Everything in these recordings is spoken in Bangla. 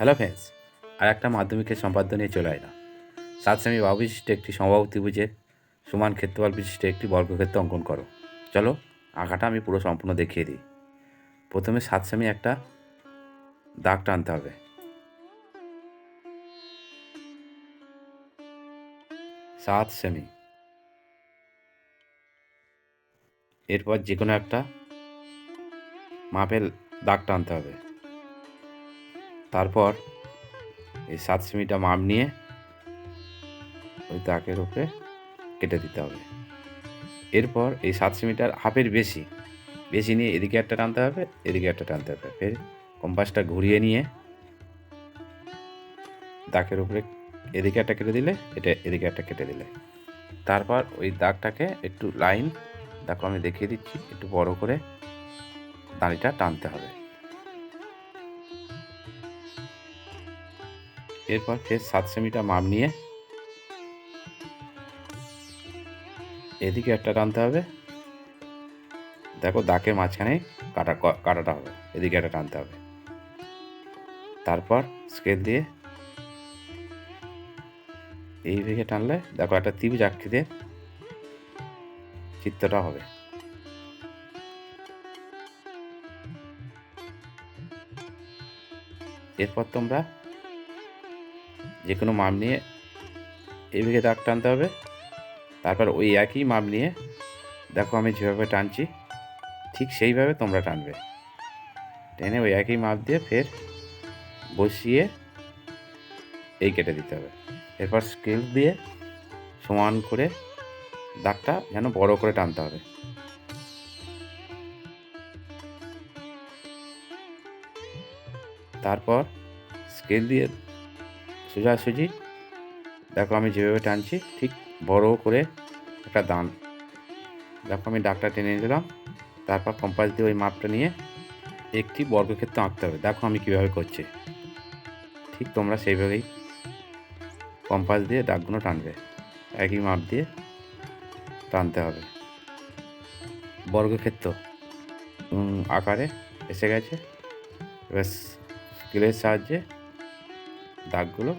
হ্যালো ফ্রেন্ডস, আর একটা মাধ্যমিকের সম্পাদ্য নিয়ে চলে এলাম সাত সেমি বাহু বিশিষ্ট একটি সমবাহু ত্রিভুজের সমান ক্ষেত্রফল বিশিষ্ট একটি বর্গক্ষেত্র অঙ্কন করো। চলো, আঁকাটা আমি পুরো সম্পূর্ণ দেখিয়ে দিই। প্রথমে সাত সেমি একটা দাগ টানতে হবে। সাত সেমি। এরপর যে কোনো একটা মাপের দাগ টানতে হবে। তারপর এই সাত সেমিটা মাপ নিয়ে ওই দাগের উপরে কেটে দিতে হবে। এরপর এই সাত সেমিটার হাফের বেশি বেশি নিয়ে এদিকে একটা টানতে হবে, এদিকে একটা টানতে হবে। ফের কম্পাসটা ঘুরিয়ে নিয়ে দাগের উপরে এদিকে একটা কেটে দিলে, এটা এদিকে একটা কেটে দিলে। তারপর ওই দাগটাকে একটু লাইন, দেখো আমি দেখিয়ে দিচ্ছি, একটু বড় করে দাঁড়িটা টানতে হবে। এরপর ফের সাত সেমিটা মাপ নিয়ে এদিকে একটা টানতে হবে। দেখো দাগের মাঝখানে কাটা, কাটাটা হবে। এদিকে একটা টানতে হবে। তারপর স্কেল দিয়ে এই দিকে টানলে দেখো একটা ত্রিভুজ আকৃতির চিত্রটা হবে। এরপর তোমরা যে কোনো মাপ নিয়ে এইদিকে দাগ টানতে হবে। তারপর ওই একই মাপ নিয়ে দেখো আমি যেভাবে টানছি, ঠিক সেইভাবে তোমরা টানবে। টেনে ওই একই মাপ দিয়ে ফের বসিয়ে এই কেটে দিতে হবে। এরপর স্কেল দিয়ে সমান করে দাগটা যেন বড় করে টানতে হবে। তারপর স্কেল দিয়ে সোজাসুজি। দেখো আমি যেভাবে টানছি, ঠিক বড় করে একটা দান। দেখো আমি দাগটা টেনে নিলাম, তারপর কম্পাস দিয়ে ওই মাপটা নিয়ে একটি বর্গক্ষেত্র আঁকতে হবে। দেখো আমি কীভাবে করছি। ঠিক তোমরা সেইভাবেই কম্পাস দিয়ে দাগগুলো টানবে। একই মাপ দিয়ে টানতে হবে। বর্গক্ষেত্র আকারে এসে গেছে। এবার স্কেলের সাহায্যে দাগগুলো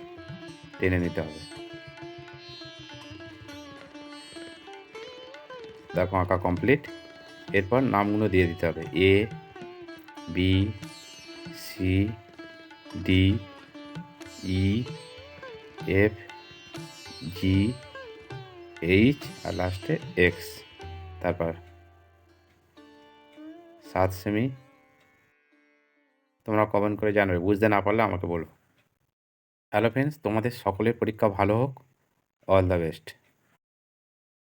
টেনে নিতে হবে। দেখো আঁকা কমপ্লিট এরপর নামগুলো দিয়ে দিতে হবে। A B C D E F G H আর লাস্টে এক্স তারপর সাত সেমি তোমরা কমেন্ট করে জানাবে। বুঝতে না পারলে আমাকে বলো হ্যালো ফ্রেন্ডস তোমাদের সকলের পরীক্ষা ভালো হোক। All the best.